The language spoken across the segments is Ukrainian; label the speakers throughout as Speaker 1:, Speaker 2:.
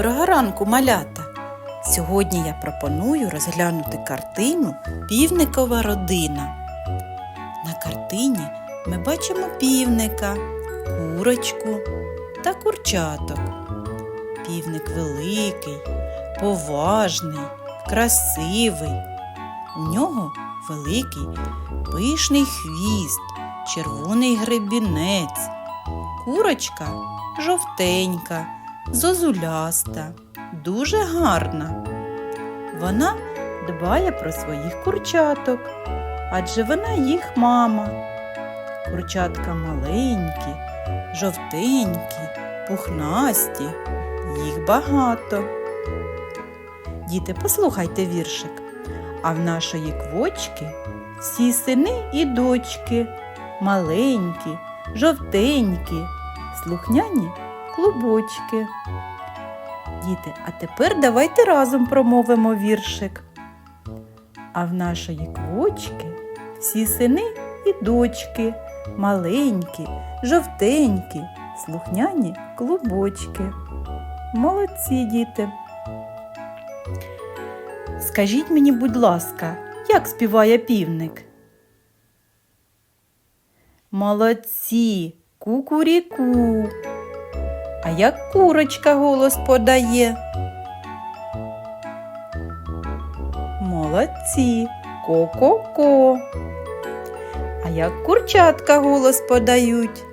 Speaker 1: ранку, малята! Сьогодні я пропоную розглянути картину Півникова родина. На картині ми бачимо півника, курочку та курчаток. Півник великий, поважний, красивий. У нього великий пишний хвіст, червоний гребінець. Курочка жовтенька, зозуляста, дуже гарна. Вона дбає про своїх курчаток, адже вона їх мама. Курчатка маленькі, жовтенькі, пухнасті, їх багато. Діти, послухайте віршик. А в нашої квочки всі сини і дочки, маленькі, жовтенькі, слухняні клубочки. Діти, а тепер давайте разом промовимо віршик. А в нашої квочки всі сини і дочки, маленькі, жовтенькі, слухняні клубочки. Молодці діти. Скажіть мені, будь ласка, як співає півник? Молодці, кукуріку. А як курочка голос подає? Молодці, ко-ко-ко. А як курчатка голос подають?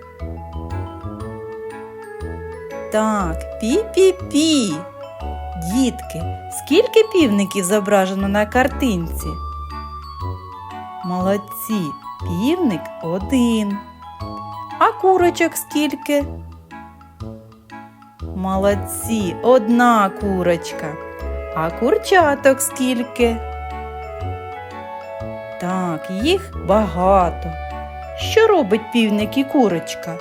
Speaker 1: Так, пі-пі-пі. Дітки, скільки півників зображено на картинці? Молодці, півник один. А курочок скільки? Молодці, одна курочка. А курчаток скільки? Так, їх багато. Що робить півник і курочка?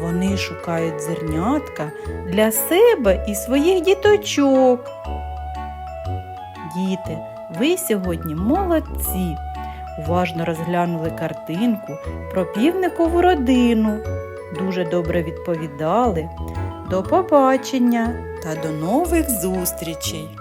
Speaker 1: Вони шукають зернятка для себе і своїх діточок. Діти, ви сьогодні молодці. Уважно розглянули картинку про півникову родину. Дуже добре відповідали. До побачення та до нових зустрічей!